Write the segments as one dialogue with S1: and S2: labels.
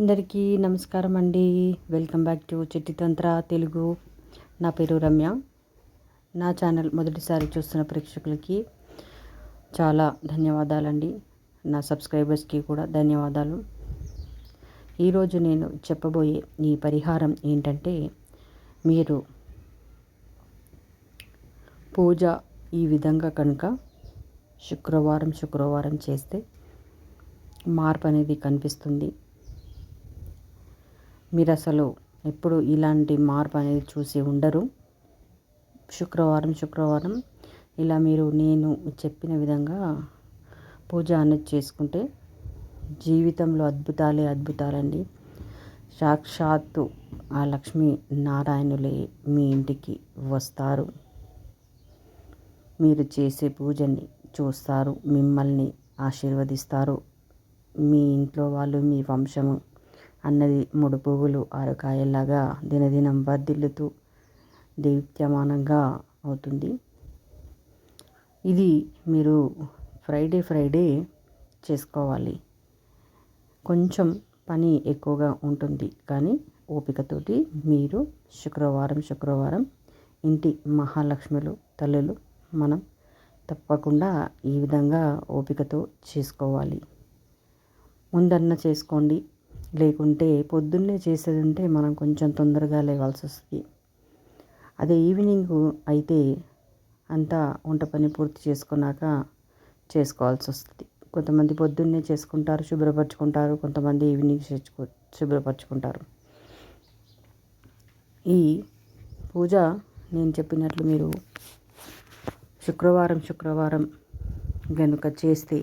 S1: అందరికీ నమస్కారం అండి. Welcome back to Chittitantra Telugu. నా పేరు రమ్య. నా ఛానల్ మొదటిసారి చూస్తున్న ప్రేక్షకులకి చాలా ధన్యవాదాలండి. నా సబ్స్క్రైబర్స్కి కూడా ధన్యవాదాలు. ఈరోజు నేను చెప్పబోయే ఈ పరిహారం ఏంటంటే మీరు పూజ ఈ విధంగా కనుక శుక్రవారం శుక్రవారం చేస్తే మార్పు అనేది కనిపిస్తుంది. మీరు అసలు ఎప్పుడు ఇలాంటి మార్పు అనేది చూసి ఉండరు. శుక్రవారం శుక్రవారం ఇలా మీరు నేను చెప్పిన విధంగా పూజ అనేది చేసుకుంటే జీవితంలో అద్భుతాలే అద్భుతాలండి. సాక్షాత్తు ఆ లక్ష్మీ నారాయణులే మీ ఇంటికి వస్తారు. మీరు చేసే పూజని చూస్తారు మిమ్మల్ని ఆశీర్వదిస్తారు. మీ ఇంట్లో వాళ్ళు మీ వంశము అన్నది మూడు పువ్వులు ఆరు కాయల్లాగా దినదినం వర్ధిల్లుతూ దైత్యమానంగా అవుతుంది. ఇది మీరు ఫ్రైడే ఫ్రైడే చేసుకోవాలి. కొంచెం పని ఎక్కువగా ఉంటుంది. కానీ ఓపికతోటి మీరు శుక్రవారం శుక్రవారం ఇంటి మహాలక్ష్ములు తల్లులు మనం తప్పకుండా ఈ విధంగా ఓపికతో చేసుకోవాలి. ముందన్న చేసుకోండి. లేకుంటే పొద్దున్నే చేసేది ఉంటే మనం కొంచెం తొందరగా లేవాల్సి వస్తుంది. అదే ఈవినింగ్ అయితే అంతా వంట పని పూర్తి చేసుకున్నాక చేసుకోవాల్సి వస్తుంది. కొంతమంది పొద్దున్నే చేసుకుంటారు శుభ్రపరచుకుంటారు కొంతమంది ఈవినింగ్ చేసుకో శుభ్రపరచుకుంటారు. ఈ పూజ నేను చెప్పినట్లు మీరు శుక్రవారం శుక్రవారం గనుక చేస్తే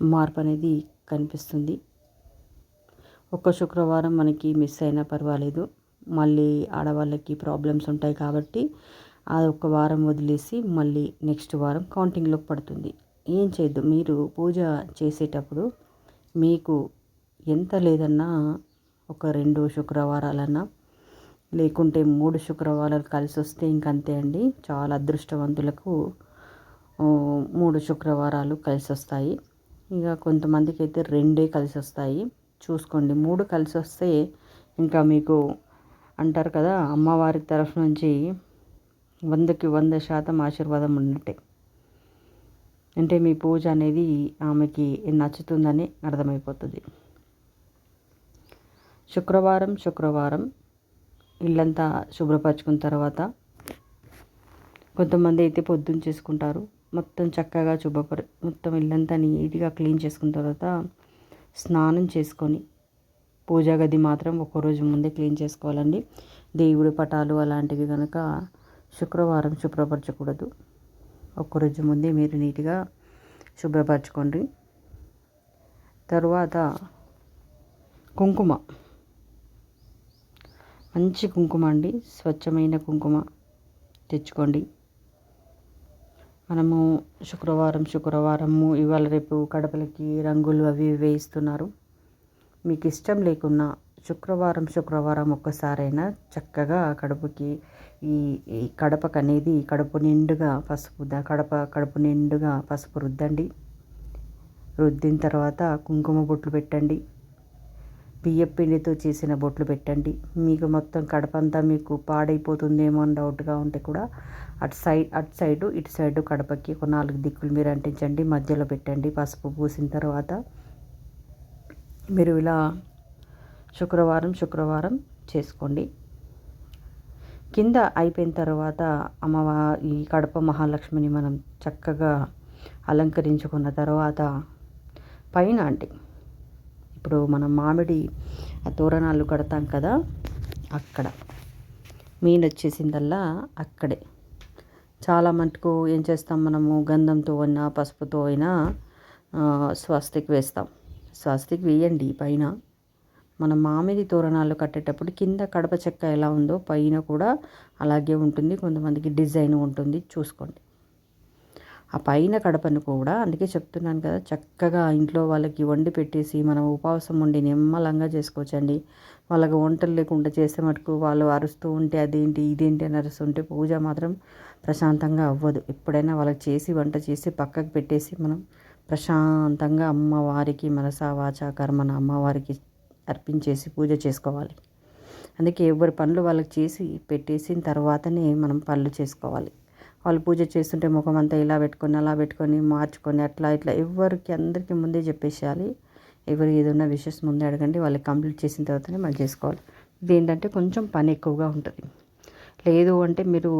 S1: మార్పు అనేది కనిపిస్తుంది. ఒక్క శుక్రవారం మనకి మిస్ అయినా పర్వాలేదు. మళ్ళీ ఆడవాళ్ళకి ప్రాబ్లమ్స్ ఉంటాయి కాబట్టి అది ఒక వారం వదిలేసి మళ్ళీ నెక్స్ట్ వారం కౌంటింగ్లోకి పడుతుంది. ఏం చేయొద్దు మీరు పూజ చేసేటప్పుడు మీకు ఎంత లేదన్నా ఒక రెండు శుక్రవారాలన్నా లేకుంటే మూడు శుక్రవారాలు కలిసి వస్తే ఇంకంతే అండి. చాలా అదృష్టవంతులకు మూడు శుక్రవారాలు కలిసి వస్తాయి. ఇక కొంతమందికి అయితే రెండే కలిసి వస్తాయి. చూసుకోండి. మూడు కలిసి వస్తే ఇంకా మీకు అంటారు కదా అమ్మవారి తరఫు నుంచి వందకి వంద శాతం ఆశీర్వాదం ఉన్నట్టే. అంటే మీ పూజ అనేది ఆమెకి నచ్చుతుందని అర్థమైపోతుంది. శుక్రవారం శుక్రవారం ఇల్లంతా శుభ్రపరచుకున్న తర్వాత కొంతమంది అయితే పొద్దున్న చేసుకుంటారు. మొత్తం చక్కగా శుభ్రపరి మొత్తం ఇల్లంతా నీట్గా క్లీన్ చేసుకున్న తర్వాత స్నానం చేసుకొని పూజా గది మాత్రం ఒక్కరోజు ముందే క్లీన్ చేసుకోవాలండి. దేవుడి పటాలు అలాంటివి కనుక శుక్రవారం శుభ్రపరచకూడదు. ఒక్కరోజు ముందే మీరు నీట్గా శుభ్రపరచుకోండి. తర్వాత కుంకుమ. మంచి కుంకుమ అండి. స్వచ్ఛమైన కుంకుమ తెచ్చుకోండి. మనము శుక్రవారం శుక్రవారము ఇవాళ రేపు కడపలకి రంగులు అవి వేయిస్తున్నారు. మీకు ఇష్టం లేకున్నా శుక్రవారం శుక్రవారం ఒక్కసారైనా చక్కగా కడుపుకి ఈ కడపకు అనేది కడుపు నిండుగా పసుపు కడప కడుపు నిండుగా పసుపు రుద్దండి. రుద్దిన తర్వాత కుంకుమ బొట్లు పెట్టండి. బియ్యం పిండితో చేసిన బొట్లు పెట్టండి. మీకు మొత్తం కడపంతా మీకు పాడైపోతుందేమో అని డౌట్గా ఉంటే కూడా అటు సైడ్ అటు సైడు ఇటు సైడు కడపకి ఒక నాలుగు దిక్కులు మీరు అంటించండి. మధ్యలో పెట్టండి. పసుపు పూసిన తర్వాత మీరు ఇలా శుక్రవారం శుక్రవారం చేసుకోండి. కింద అయిపోయిన తర్వాత అమ్మవా ఈ కడప మహాలక్ష్మిని మనం చక్కగా అలంకరించుకున్న తర్వాత పైన అంటే. ఇప్పుడు మనం మామిడి తోరణాలు కడతాం కదా అక్కడ. మెయిన్ వచ్చేసిందల్లా అక్కడే. చాలా మటుకు ఏం చేస్తాం మనము? గంధంతో అయినా పసుపుతో అయినా స్వస్తిక్ వేస్తాం. స్వస్తిక్ వేయండి పైన. మన మామిడి తోరణాలు కట్టేటప్పుడు కింద కడప చెక్క ఎలా ఉందో పైన కూడా అలాగే ఉంటుంది. కొంతమందికి డిజైన్ ఉంటుంది. చూసుకోండి. ఆ పైన కడపను కూడా అందుకే చెప్తున్నాను కదా చక్కగా ఇంట్లో వాళ్ళకి వండి పెట్టేసి మనం ఉపవాసం ఉండి నిమ్మలంగా చేసుకోవచ్చండి. వాళ్ళకి వంటలు లేకుండా చేస్తే మటుకు వాళ్ళు అరుస్తూ ఉంటే అదేంటి ఇదేంటి అని అరుస్తుంటే పూజ మాత్రం ప్రశాంతంగా అవ్వదు. ఎప్పుడైనా వాళ్ళకి చేసి వంట చేసి పక్కకు పెట్టేసి మనం ప్రశాంతంగా అమ్మవారికి మనసా వాచా కర్మన అమ్మవారికి అర్పించేసి పూజ చేసుకోవాలి. అందుకే ఎవరి పనులు వాళ్ళకి చేసి పెట్టేసిన తర్వాతనే మనం పనులు చేసుకోవాలి. వాళ్ళు పూజ చేస్తుంటే ముఖం అంతా ఇలా పెట్టుకొని అలా పెట్టుకొని మార్చుకొని అట్లా ఇట్లా ఎవరికి అందరికీ ముందే చెప్పేసేయాలి. ఎవరు ఏదైనా విషెస్ ముందే అడగండి. వాళ్ళకి కంప్లీట్ చేసిన తర్వాతనే మనం చేసుకోవాలి. ఇది ఏంటంటే కొంచెం పని ఎక్కువగా ఉంటుంది. లేదు అంటే మీరు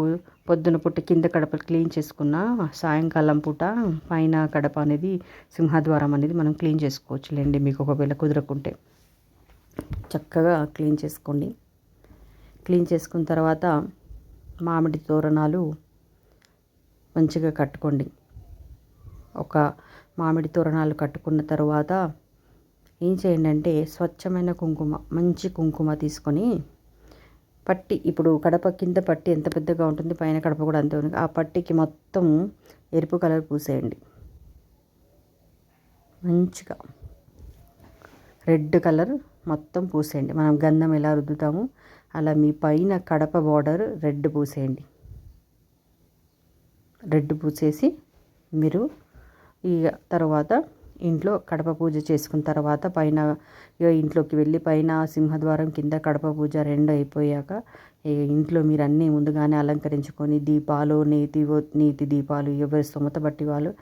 S1: పొద్దున పూట కింద కడప క్లీన్ చేసుకున్న సాయంకాలం పూట పైన కడప అనేది సింహద్వారం అనేది మనం క్లీన్ చేసుకోవచ్చు లేండి మీకు ఒకవేళ కుదరకుంటే. చక్కగా క్లీన్ చేసుకోండి. క్లీన్ చేసుకున్న తర్వాత మామిడి తోరణాలు మంచిగా కట్టుకోండి. ఒక మామిడి తోరణాలు కట్టుకున్న తర్వాత ఏం చేయండి అంటే స్వచ్ఛమైన కుంకుమ మంచి కుంకుమ తీసుకొని పట్టి ఇప్పుడు కడప కింద పట్టి ఎంత పెద్దగా ఉంటుంది పైన కడప కూడా అంతే ఉంది. ఆ పట్టికి మొత్తం ఎరుపు కలర్ పూసేయండి. మంచిగా రెడ్ కలర్ మొత్తం పూసేయండి. మనం గంధం ఎలా రుద్దుతాము అలా మీ పైన కడప బార్డర్ రెడ్ పూసేయండి. రెడ్ పూసేసి మీరు ఈ తర్వాత ఇంట్లో కడప పూజ చేసుకున్న తర్వాత పైన ఇంట్లోకి వెళ్ళి పైన సింహద్వారం కింద కడప పూజ రెండు అయిపోయాక ఇంట్లో మీరు అన్నీ ముందుగానే అలంకరించుకొని దీపాలు నీతి నీతి దీపాలు ఎవరి స్తోమత బట్టి వాళ్ళు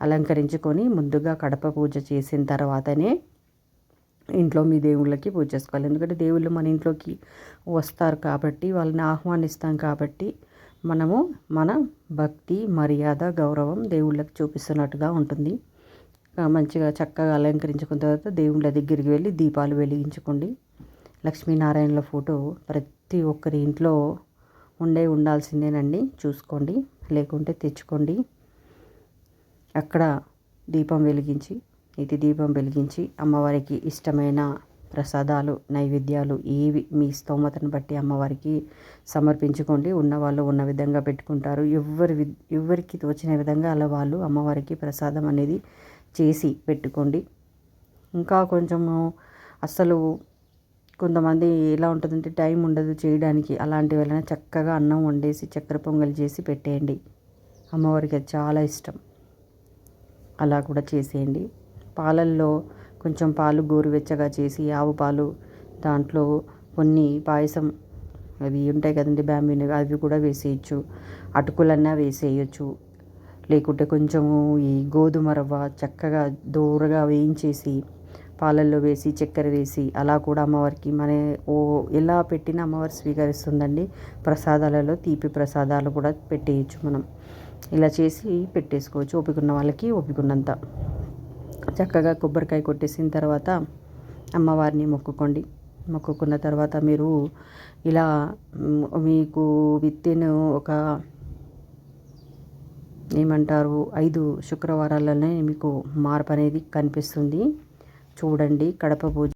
S1: అలంకరించుకొని ముందుగా కడప పూజ చేసిన తర్వాతనే ఇంట్లో మీ దేవుళ్ళకి పూజ చేసుకోవాలి. ఎందుకంటే దేవుళ్ళు మన ఇంట్లోకి వస్తారు కాబట్టి వాళ్ళని ఆహ్వానిస్తాం కాబట్టి మనము మన భక్తి మర్యాద గౌరవం దేవుళ్ళకి చూపిస్తున్నట్టుగా ఉంటుంది. మంచిగా చక్కగా అలంకరించుకున్న తర్వాత దేవుళ్ళ దగ్గరికి వెళ్ళి దీపాలు వెలిగించుకోండి. లక్ష్మీనారాయణల ఫోటో ప్రతి ఒక్కరి ఇంట్లో ఉండే ఉండాల్సిందేనండి. చూసుకోండి లేకుంటే తెచ్చుకోండి. అక్కడ దీపం వెలిగించి ఇది దీపం వెలిగించి అమ్మవారికి ఇష్టమైన ప్రసాదాలు నైవేద్యాలు ఏవి మీ స్తోమతను బట్టి అమ్మవారికి సమర్పించుకోండి. ఉన్నవాళ్ళు ఉన్న విధంగా పెట్టుకుంటారు. ఎవరి ఎవరికి తోచిన విధంగా అలా వాళ్ళు అమ్మవారికి ప్రసాదం అనేది చేసి పెట్టుకోండి. ఇంకా కొంచెము అసలు కొంతమంది ఎలా ఉంటుందంటే టైం ఉండదు చేయడానికి. అలాంటి వాళ్ళని చక్కగా అన్నం వండేసి చక్కెర పొంగల్ చేసి పెట్టేయండి. అమ్మవారికి అది చాలా ఇష్టం. అలా కూడా చేసేయండి. పాలల్లో కొంచెం పాలు గోరువెచ్చగా చేసి ఆవు పాలు దాంట్లో కొన్ని పాయసం అవి ఉంటాయి కదండి బ్యాంబీని అవి కూడా వేసేయచ్చు. అటుకులన్నా వేసేయచ్చు. లేకుంటే కొంచెము ఈ గోధుమ రవ్వ చక్కగా దూరగా వేయించేసి పాలల్లో వేసి చక్కెర వేసి అలా కూడా అమ్మవారికి మన ఓ ఎలా పెట్టినా అమ్మవారు స్వీకరిస్తుందండి. ప్రసాదాలలో తీపి ప్రసాదాలు కూడా పెట్టేయచ్చు మనం. ఇలా చేసి పెట్టేసుకోవచ్చు. ఒప్పుకున్న వాళ్ళకి ఒప్పుకున్నంత చక్కగా కొబ్బరికాయ కొట్టేసిన తర్వాత అమ్మవారిని మొక్కుకోండి. మొక్కుకున్న తర్వాత మీరు ఇలా మీకు విత్తిన్ ఒక ఏమంటారు ఐదు శుక్రవారాలనే మీకు మార్పు అనేది కనిపిస్తుంది. చూడండి కడప పూజ